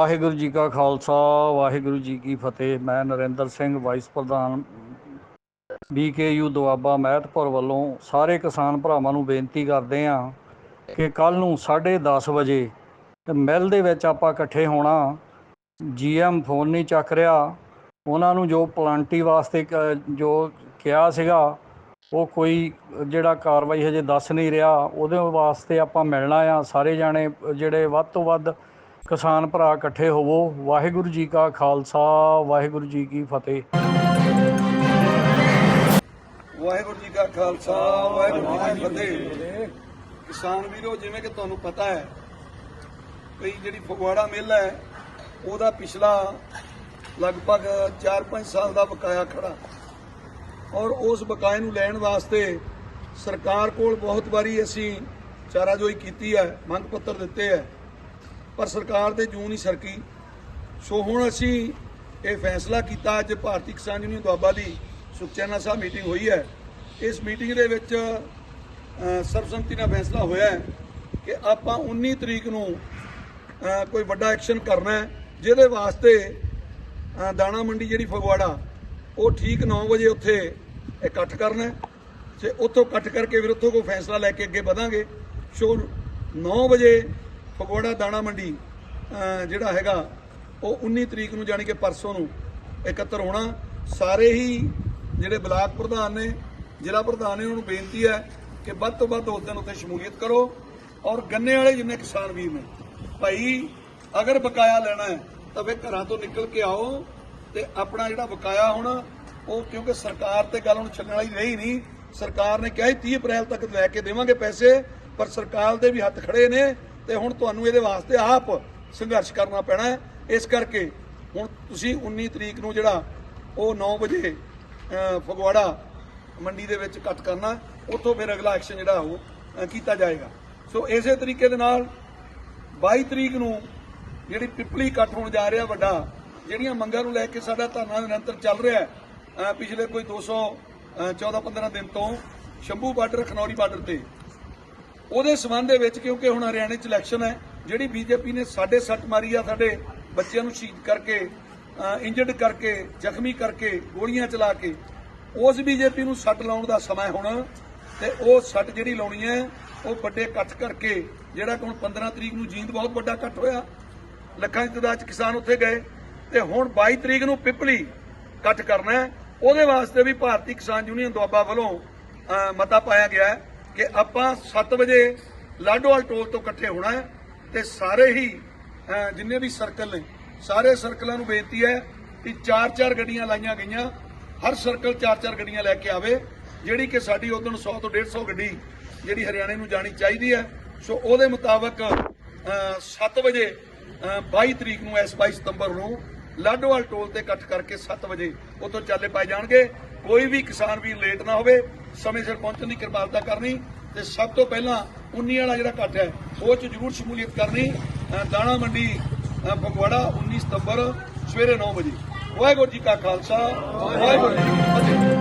ਵਾਹਿਗੁਰੂ ਜੀ ਕਾ ਖਾਲਸਾ, ਵਾਹਿਗੁਰੂ ਜੀ ਕੀ ਫਤਿਹ। ਮੈਂ ਨਰਿੰਦਰ ਸਿੰਘ, ਵਾਈਸ ਪ੍ਰਧਾਨ ਬੀਕੇਯੂ ਦੁਆਬਾ ਮਹਿਤਪੁਰ ਵੱਲੋਂ ਸਾਰੇ ਕਿਸਾਨ ਭਰਾਵਾਂ ਨੂੰ ਬੇਨਤੀ ਕਰਦੇ ਹਾਂ ਕਿ ਕੱਲ ਨੂੰ 10:30 ਵਜੇ ਮਿਲ ਦੇ ਵਿੱਚ ਆਪਾਂ ਇਕੱਠੇ ਹੋਣਾ। ਜੀਐਮ ਫੋਨ ਨਹੀਂ ਚੱਕ ਰਿਹਾ। ਉਹਨਾਂ ਨੂੰ ਜੋ ਪਲਾਂਟੀ ਵਾਸਤੇ ਕ- ਜੋ ਕਿਹਾ ਸੀਗਾ, ਉਹ ਕੋਈ ਜਿਹੜਾ ਕਾਰਵਾਈ ਹਜੇ ਦੱਸ ਨਹੀਂ ਰਿਹਾ। ਉਹਦੇ ਵਾਸਤੇ ਆਪਾਂ ਮਿਲਣਾ ਆ। ਸਾਰੇ ਜਾਣੇ ਜਿਹੜੇ ਵੱਧ ਤੋਂ ਵੱਧ ਕਿਸਾਨ ਭਰਾ ਇਕੱਠੇ ਹੋਵੋ। ਵਾਹਿਗੁਰੂ ਜੀ ਕਾ ਖਾਲਸਾ, ਵਾਹਿਗੁਰੂ ਜੀ ਕੀ ਫਤਿਹ। ਵਾਹਿਗੁਰੂ ਜੀ ਕਾ ਖਾਲਸਾ, ਵਾਹਿਗੁਰੂ ਜੀ ਕੀ ਫਤਿਹ। ਕਿਸਾਨ ਵੀਰੋ, ਜਿਵੇਂ ਕਿ ਤੁਹਾਨੂੰ ਪਤਾ ਹੈ ਕਿ ਜਿਹੜੀ ਫਗਵਾੜਾ ਮਿੱਲ ਹੈ, ਉਹਦਾ ਪਿਛਲਾ ਲਗਭਗ 4-5 ਸਾਲ ਦਾ ਬਕਾਇਆ ਖੜਾ। ਔਰ ਉਸ ਬਕਾਏ ਨੂੰ ਲੈਣ ਵਾਸਤੇ ਸਰਕਾਰ ਕੋਲ ਬਹੁਤ ਵਾਰੀ ਅਸੀਂ ਚਾਰਾਜੋਈ ਕੀਤੀ ਹੈ, ਮੰਗ ਪੱਤਰ ਦਿੱਤੇ ਹੈ। ਪਰ ਸਰਕਾਰ ਦੇ ਜੂੰ ਨਹੀਂ ਸਰਕੀ। ਸੋ ਹੁਣ ਅਸੀਂ ਇਹ ਫੈਸਲਾ ਕੀਤਾ ਅੱਜ ਭਾਰਤੀ ਕਿਸਾਨ ਯੂਨੀਅਨ ਦੁਆਬਾ ਦੀ ਸੁਖਚੈਨਾ ਸਾਹਿਬ ਮੀਟਿੰਗ ਹੋਈ ਹੈ। ਇਸ ਮੀਟਿੰਗ ਦੇ ਵਿੱਚ ਸਰਬਸੰਮਤੀ ਨਾਲ ਫੈਸਲਾ ਹੋਇਆ ਹੈ ਕਿ ਆਪਾਂ 19 ਤਰੀਕ ਨੂੰ ਕੋਈ ਵੱਡਾ ਐਕਸ਼ਨ ਕਰਨਾ ਹੈ, ਜਿਹਦੇ ਵਾਸਤੇ ਦਾਣਾ ਮੰਡੀ ਜਿਹੜੀ ਫਗਵਾੜਾ, ਉਹ ਠੀਕ 9 ਵਜੇ ਉੱਥੇ ਇਕੱਠ ਕਰਨਾ ਹੈ ਤੇ ਉੱਥੋਂ ਇਕੱਠ ਕਰਕੇ ਫਿਰ ਉੱਥੋਂ ਕੋਈ ਫੈਸਲਾ ਲੈ ਕੇ ਅੱਗੇ ਵਧਾਂਗੇ। ਸੋ 9 ਵਜੇ ਫਗਵਾੜਾ ਦਾਣਾ ਮੰਡੀ ਜਿਹੜਾ ਹੈਗਾ, ਉਹ 19 ਤਰੀਕ ਨੂੰ ਜਾਣੀ ਕਿ ਪਰਸੋਂ ਨੂੰ ਇਕੱਤਰ ਹੋਣਾ। ਸਾਰੇ ਹੀ ਜਿਹੜੇ ਬਲਾਕ ਪ੍ਰਧਾਨ ਨੇ, ਜ਼ਿਲ੍ਹਾ ਪ੍ਰਧਾਨ ਨੇ, ਉਹਨਾਂ ਨੂੰ ਬੇਨਤੀ ਹੈ ਕਿ ਵੱਧ ਤੋਂ ਵੱਧ ਉਸ ਦਿਨ ਉੱਤੇ ਸ਼ਮੂਲੀਅਤ ਕਰੋ ਔਰ ਗੰਨੇ ਵਾਲੇ ਜਿੰਨੇ ਕਿਸਾਨ ਵੀਰ ਨੇ, ਭਾਈ, ਅਗਰ ਬਕਾਇਆ ਲੈਣਾ ਹੈ, ਤਾਂ ਫਿਰ ਘਰਾਂ ਤੋਂ ਨਿਕਲ ਕੇ ਆਓ ਤੇ ਆਪਣਾ ਜਿਹੜਾ ਬਕਾਇਆ ਹੋਣਾ, ਉਹ ਕਿਉਂਕਿ ਸਰਕਾਰ ਤੇ ਗੱਲ ਹੁਣ ਚੱਲਣ ਵਾਲੀ ਰਹੀ ਨਹੀਂ। ਸਰਕਾਰ ਨੇ ਕਿਹਾ ਸੀ 30 ਅਪ੍ਰੈਲ ਤੱਕ ਲੈ ਕੇ ਦੇਵਾਂਗੇ ਪੈਸੇ, ਪਰ ਸਰਕਾਰ ਦੇ ਵੀ ਹੱਥ ਖੜੇ ਨੇ। ਤੇ ਹੁਣ ਤੁਹਾਨੂੰ ਇਹਦੇ ਵਾਸਤੇ ਆਪ ਸੰਘਰਸ਼ ਕਰਨਾ ਪੈਣਾ ਹੈ। ਇਸ ਕਰਕੇ ਹੁਣ ਤੁਸੀਂ 19 ਤਰੀਕ ਨੂੰ ਜਿਹੜਾ ਉਹ 9 ਵਜੇ ਫਗਵਾੜਾ ਮੰਡੀ ਦੇ ਵਿੱਚ ਕੱਟ ਕਰਨਾ ਉੱਥੋਂ ਫਿਰ ਅਗਲਾ ਐਕਸ਼ਨ ਜਿਹੜਾ ਉਹ ਕੀਤਾ ਜਾਏਗਾ। ਸੋ ਇਸੇ ਤਰੀਕੇ ਦੇ ਨਾਲ 22 ਤਰੀਕ ਨੂੰ ਜਿਹੜੀ ਪਿਪਲੀ ਇਕੱਠ ਹੋਣ ਜਾ ਰਿਹਾ ਵੱਡਾ, ਜਿਹੜੀਆਂ ਮੰਗਾਂ ਨੂੰ ਲੈ ਕੇ ਸਾਡਾ ਧਰਨਾ ਨਿਰੰਤਰ ਚੱਲ ਰਿਹਾ ਹੈ ਪਿਛਲੇ ਕੋਈ 200 14 15 ਦਿਨ ਤੋਂ ਸ਼ੰਭੂ ਬਾਰਡਰ, ਖਨੌਰੀ ਬਾਰਡਰ ਤੇ ਉਹਦੇ ਸਬੰਧ ਦੇ ਵਿੱਚ ਕਿਉਂਕਿ ਹੁਣ ਹਰਿਆਣੇ ਚ ਇਲੈਕਸ਼ਨ ਹੈ, ਜਿਹੜੀ ਬੀਜੇਪੀ ਨੇ ਸਾਡੇ ਸੱਟ ਮਾਰੀ ਆ, ਸਾਡੇ ਬੱਚਿਆਂ ਨੂੰ ਸ਼ਹੀਦ ਕਰਕੇ ਇੰਜਰਡ ਕਰਕੇ, ਜ਼ਖਮੀ ਕਰਕੇ, ਗੋਲੀਆਂ ਚਲਾ ਕੇ, ਉਸ ਬੀਜੇਪੀ ਨੂੰ ਸੱਟ ਲਾਉਣ ਦਾ ਸਮਾਂ ਹੁਣ ਤੇ ਉਹ ਸੱਟ ਜਿਹੜੀ ਲਾਉਣੀ ਹੈ, ਉਹ ਵੱਡੇ ਇਕੱਠ ਕਰਕੇ, ਜਿਹੜਾ ਕਿ ਹੁਣ 15 ਤਰੀਕ ਨੂੰ ਜੀਂਦ ਬਹੁਤ ਵੱਡਾ ਇਕੱਠ ਹੋਇਆ, ਲੱਖਾਂ ਦੀ ਤਾਦਾਦ ਚ ਕਿਸਾਨ ਉੱਥੇ ਗਏ ਤੇ ਹੁਣ 22 ਤਰੀਕ ਨੂੰ ਪਿਪਲੀ ਇਕੱਠ ਕਰਨਾ ਉਹਦੇ ਵਾਸਤੇ ਵੀ ਭਾਰਤੀ ਕਿਸਾਨ ਯੂਨੀਅਨ ਦੁਆਬਾ ਵੱਲੋਂ ਮਤਾ ਪਾਇਆ ਗਿਆ ਹੈ। ਕਿ ਆਪਾਂ 7 ਵਜੇ ਲਾਡੋਵਾਲ ਟੋਲ ਤੋਂ ਇਕੱਠੇ ਹੋਣਾ ਹੈ ਤੇ ਸਾਰੇ ਹੀ ਜਿੰਨੇ ਵੀ ਸਰਕਲ ਨੇ ਸਾਰੇ ਸਰਕਲਾਂ ਨੂੰ ਬੇਨਤੀ ਹੈ ਕਿ ਚਾਰ ਚਾਰ ਗੱਡੀਆਂ ਲਾਈਆਂ ਗਈਆਂ। ਹਰ ਸਰਕਲ ਚਾਰ ਚਾਰ ਗੱਡੀਆਂ ਲੈ ਕੇ ਆਵੇ ਜਿਹੜੀ ਕਿ ਸਾਡੀ ਉਦੋਂ 100 ਤੋਂ 150 ਗੱਡੀ ਜਿਹੜੀ ਹਰਿਆਣੇ ਨੂੰ ਜਾਣੀ ਚਾਹੀਦੀ ਹੈ। ਸੋ ਉਹਦੇ ਮੁਤਾਬਕ 7 ਵਜੇ ਅ, 22 ਤਰੀਕ ਨੂੰ ਇਸ 22 ਸਤੰਬਰ ਨੂੰ ਲਾਡੋਵਾਲ ਟੋਲ ਤੇ ਇਕੱਠ ਕਰਕੇ 7 ਵਜੇ ਉਤੋਂ ਚਾਲੇ ਪਾਏ ਜਾਣਗੇ। ਕੋਈ ਵੀ ਕਿਸਾਨ ਵੀਰ ਲੇਟ ਨਾ ਹੋਵੇ, ਸਮੇਂ ਸਿਰ ਪਹੁੰਚਣ ਦੀ ਕਿਰਪਾਲਤਾ ਕਰਨੀ ਤੇ ਸਭ ਤੋਂ ਪਹਿਲਾਂ 19 ਵਾਲਾ ਜਿਹੜਾ ਇਕੱਠ ਹੈ, ਉਹ ਚ ਜ਼ਰੂਰ ਸ਼ਮੂਲੀਅਤ ਕਰਨੀ। ਦਾਣਾ ਮੰਡੀ ਫਗਵਾੜਾ 19 ਸਤੰਬਰ ਸਵੇਰੇ 9 ਵਜੇ। ਵਾਹਿਗੁਰੂ ਜੀ ਕਾ ਖਾਲਸਾ, ਵਾਹਿਗੁਰੂ ਜੀ ਕੀ ਫਤਿਹ।